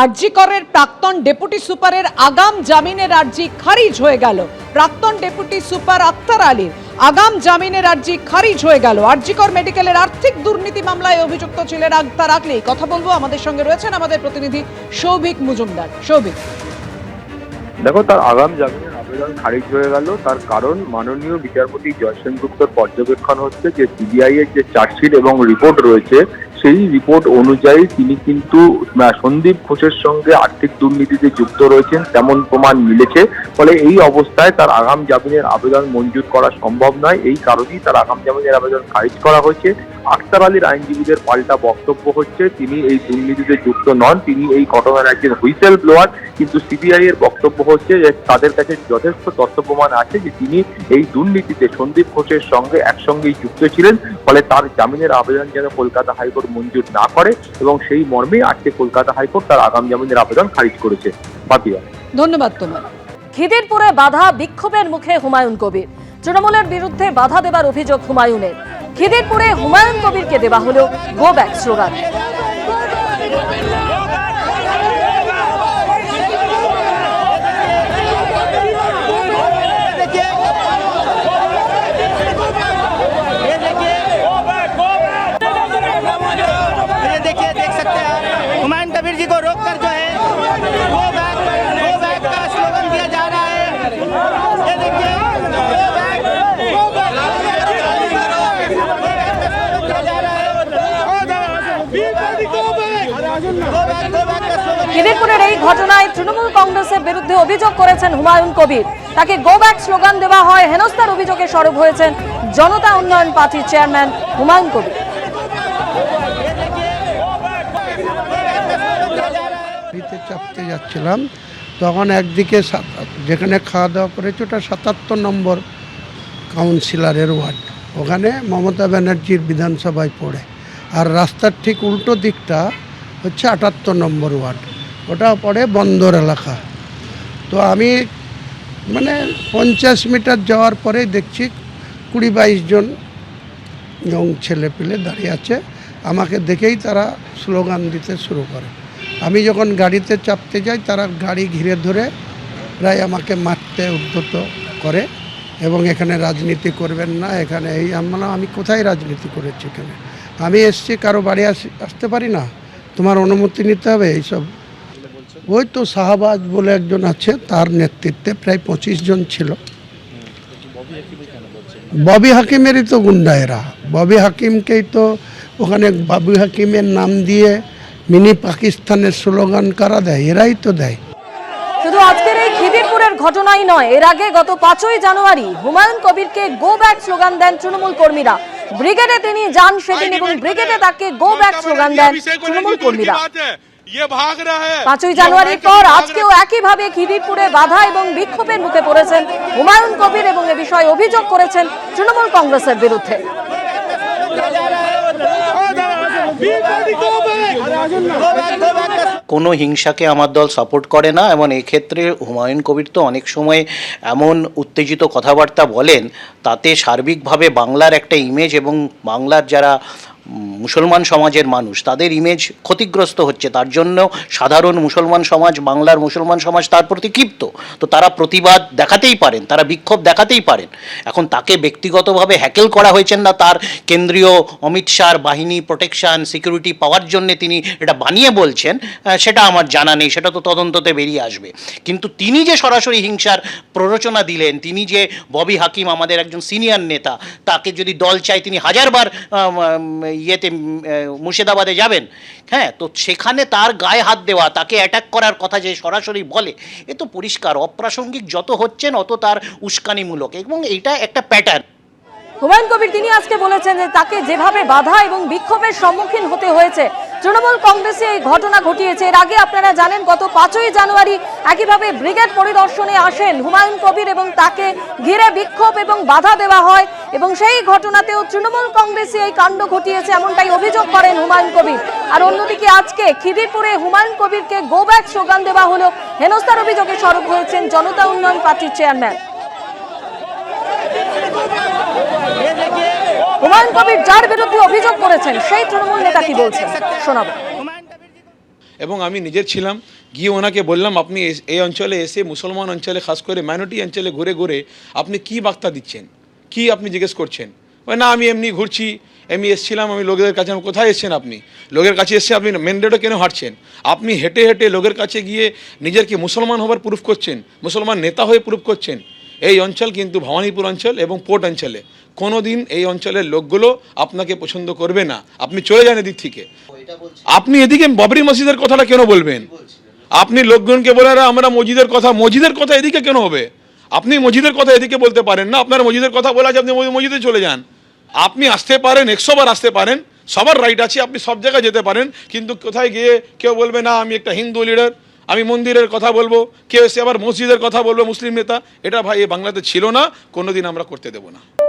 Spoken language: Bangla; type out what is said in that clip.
আরজিকরের প্রাক্তন ডেপুটি সুপারের আগাম জামিনের আর্জি খারিজ হয়ে গেল। প্রাক্তন ডেপুটি সুপার আক্তার আলীর আগাম জামিনের আর্জি খারিজ হয়ে গেল। আরজিকর মেডিকেলের আর্থিক দুর্নীতি মামলায় অভিযুক্ত ছিলেন আক্তার আকলি। কথা বলব, আমাদের সঙ্গে রয়েছেন আমাদের প্রতিনিধি সৌভিক মজুমদার। সৌভিক। দেখো, তার আগাম জামিনের আবেদন খারিজ হয়ে গেল। তার কারণ মাননীয় বিচারপতি জয়সেন গুপ্তর পর্যবেক্ষণ হচ্ছে যে সিবিআই এর যে চার্জশিট এবং রিপোর্ট রয়েছে সেই রিপোর্ট অনুযায়ী তিনি কিন্তু সন্দীপ ঘোষের সঙ্গে আর্থিক দুর্নীতিতে যুক্ত রয়েছেন, তেমন প্রমাণ মিলেছে। ফলে এই অবস্থায় তার আগাম জামিনের আবেদন মঞ্জুর করা সম্ভব নয়। এই কারণেই তার আগাম জামিনের আবেদন খারিজ করা হয়েছে। আক্তার আলীর আইনজীবীদের পাল্টা বক্তব্য হচ্ছে, তিনি এই দুর্নীতিতে যুক্ত নন, তিনি এই ঘটনার একজন হুইসেল ব্লোয়ার, কিন্তু সিবিআই এর বক্তব্য হচ্ছে যে তাদের কাছে যথেষ্ট তথ্য প্রমাণ আছে যে তিনি এই দুর্নীতিতে সন্দীপ ঘোষের সঙ্গে একসঙ্গেই যুক্ত ছিলেন, ফলে তার জামিনের আবেদন যেন কলকাতা হাইকোর্ট মঞ্জুর না করে এবং সেই মর্মে আজকে কলকাতা হাইকোর্ট তার আগাম জামিনের আবেদন খারিজ করেছে। পাপিয়া ধন্যবাদ তোমার। খিদিরপুরে বাধা বিক্ষোভের মুখে হুমায়ুন কবির। তৃণমূলের বিরুদ্ধে বাধা দেবার অভিযোগ হুমায়ুনের। খিদিরপুরে হুমায়ুন কবিরকে দেওয়া হলো গো ব্যাক স্লোগান। বিবেকপুরের এই ঘটনায় তৃণমূল কংগ্রেসের বিরুদ্ধে অভিযোগ করেছেন হুমায়ুন কবির। তাকে গো ব্যাক স্লোগান দেওয়া হয় হেনস্তার অভিযোগে সরব হয়েছেন জনতা উন্নয়ন পার্টির চেয়ারম্যান হুমায়ুন কবির। চাপতে যাচ্ছিলাম, তখন একদিকে যেখানে খাওয়া দাওয়া করেছে, ওটা সাতাত্তর নম্বর কাউন্সিলারের ওয়ার্ড। ওখানে মমতা ব্যানার্জির বিধানসভায় পড়ে। আর রাস্তার ঠিক উল্টো দিকটা হচ্ছে আটাত্তর নম্বর ওয়ার্ড। ওটা পড়ে বন্দর এলাকা। তো আমি মানে পঞ্চাশ মিটার যাওয়ার পরে দেখছি কুড়ি বাইশ জন ইয়ং ছেলে পেলে দাঁড়িয়ে আছে। আমাকে দেখেই তারা স্লোগান দিতে শুরু করে। আমি যখন গাড়িতে চাপতে যাই, তারা গাড়ি ঘিরে ধরে প্রায় আমাকে মারতে উদ্যত করে এবং এখানে রাজনীতি করবেন না, এখানে এই আমরা আমি কোথায় রাজনীতি করেছি এখানে? আমি এসছি, কারও বাড়ি আসি- আসতে পারি না? তোমার অনুমতি নিতে হবে এইসব। ওই তো শাহবাজ বলে একজন আছে, তার নেতৃত্বে প্রায় পঁচিশ জন ছিল। ববি হাকিমেরই তো গুন্ডা এরা। ববি হাকিমকেই তো ওখানে ববি হাকিমের নাম দিয়ে মিনি পাকিস্তানের স্লোগান কারা দেয়? এরাই তো দেয়। শুধু আজকের এই খিদিরপুরের ঘটনাই নয়, এর আগে গত পাঁচই জানুয়ারি হুমায়ুন কবিরকে গো ব্যাক স্লোগান দেন তৃণমূল কর্মীরা। ব্রিগেডে তিনি যান সেদিন এবং ব্রিগেডে তাকে গো ব্যাক স্লোগান দেন তৃণমূল কর্মীরা। পাঁচই জানুয়ারির পর আজকেও একইভাবে খিদিরপুরে বাধা এবং বিক্ষোভের মুখে পড়েছেন হুমায়ুন কবির এবং এ বিষয়ে অভিযোগ করেছেন তৃণমূল কংগ্রেসের বিরুদ্ধে। কোনো হিংসাকে আমার দল সাপোর্ট করে না এবং এক্ষেত্রে হুমায়ুন কবির তো অনেক সময় এমন উত্তেজিত কথাবার্তা বলেন, তাতে সার্বিকভাবে বাংলার একটা ইমেজ এবং বাংলার যারা মুসলমান সমাজের মানুষ, তাদের ইমেজ ক্ষতিগ্রস্ত হচ্ছে, তার জন্য সাধারণ মুসলমান সমাজ, বাংলার মুসলমান সমাজ তার প্রতি ক্ষিপ্ত। তো তারা প্রতিবাদ দেখাতেই পারেন, তারা বিক্ষোভ দেখাতেই পারেন। এখন তাকে ব্যক্তিগতভাবে হ্যাকেল করা হয়েছেন না, তার কেন্দ্রীয় অমিত শাহর বাহিনী প্রোটেকশন সিকিউরিটি পাওয়ার জন্য তিনি এটা বানিয়ে বলছেন সেটা আমার জানা নেই, সেটা তো তদন্ততে বেরিয়ে আসবে। কিন্তু তিনি যে সরাসরি হিংসার প্ররোচনা দিলেন, তিনি যে ববি হাকিম আমাদের একজন সিনিয়র নেতা, তাকে যদি দল চায়, তিনি হাজারবার ইয়েতে মুর্শিদাবাদে যাবেন। হ্যাঁ তো সেখানে তার গায়ে হাত দেওয়া, তাকে অ্যাটাক করার কথা যে সরাসরি বলে, এ তো পরিষ্কার। অপ্রাসঙ্গিক যত হচ্ছেন, অত তার উস্কানিমূলক। এবং এটা একটা প্যাটার্ন হুমায়ুন কবির তিনি আজকে বলেছেন যে তাকে যেভাবে বাধা এবং বিক্ষোভের সম্মুখীন হতে হয়েছে, তৃণমূল কংগ্রেসে এই ঘটনা ঘটিয়েছে। এর আগে আপনারা জানেন, গত পাঁচই জানুয়ারি একইভাবে ব্রিগেড পরিদর্শনে আসেন হুমায়ুন কবির এবং তাকে ঘিরে বিক্ষোভ এবং বাধা দেওয়া হয় এবং সেই ঘটনাতেও তৃণমূল কংগ্রেসে এই কাণ্ড ঘটিয়েছে এমনটাই অভিযোগ করেন হুমায়ুন কবির। আর অন্যদিকে আজকে খিদিরপুরে হুমায়ুন কবিরকে গো ব্যাক স্লোগান দেওয়া হলো। হেনস্থার অভিযোগে সরব হয়েছেন জনতা উন্নয়ন পার্টির চেয়ারম্যান। হুমায়ুন কবির যার বিরুদ্ধে অভিযোগ করেছেন, সেই তৃণমূল নেতা কি বলছেন? এবং আমি নিজের ছিলাম, গিয়ে ওনাকে বললাম, আপনি এই অঞ্চলে এসে মুসলমান অঞ্চলে, খাস করে মাইনরিটি অঞ্চলে ঘুরে ঘুরে আপনি কি বার্তা দিচ্ছেন? কি আপনি জিজ্ঞেস করছেন? না, আমি এমনি ঘুরছি, আমি এসেছিলাম, আমি লোকেদের কাছে কোথায় এসছেন আপনি? লোকের কাছে এসে আপনি মেন রোডে কেন হাঁটছেন? আপনি হেঁটে হেঁটে লোকের কাছে গিয়ে নিজের কি মুসলমান হবার প্রুফ করছেন? মুসলমান নেতা হয়ে প্রুফ করছেন? এই অঞ্চল কিন্তু ভবানীপুর অঞ্চল এবং পোর্ট অঞ্চলে। কোনো দিন এই অঞ্চলের লোকগুলো আপনাকে পছন্দ করবে না। আপনি চলে যান এদিক থেকে। আপনি এদিকে বাবরি মসজিদের কথাটা কেন বলবেন? আপনি লোকজনকে বলে আমরা মসজিদের কথা মসজিদের কথা এদিকে কেন হবে? আপনি মসজিদের কথা এদিকে বলতে পারেন না। আপনার মসজিদের কথা বলা আছে আপনি মসজিদে চলে যান। আপনি আসতে পারেন, একশো বার আসতে পারেন। সবার রাইট আছে, আপনি সব জায়গায় যেতে পারেন। কিন্তু কোথায় গিয়ে কেউ বলবে, না, আমি একটা হিন্দু লিডার আমি মন্দিরের কথা বলব। কেউ এসে আবার মসজিদের কথা বলব, মুসলিম নেতা। এটা ভাই, এ বাংলাতে ছিল না, কোনোদিন আমরা করতে দেবো না।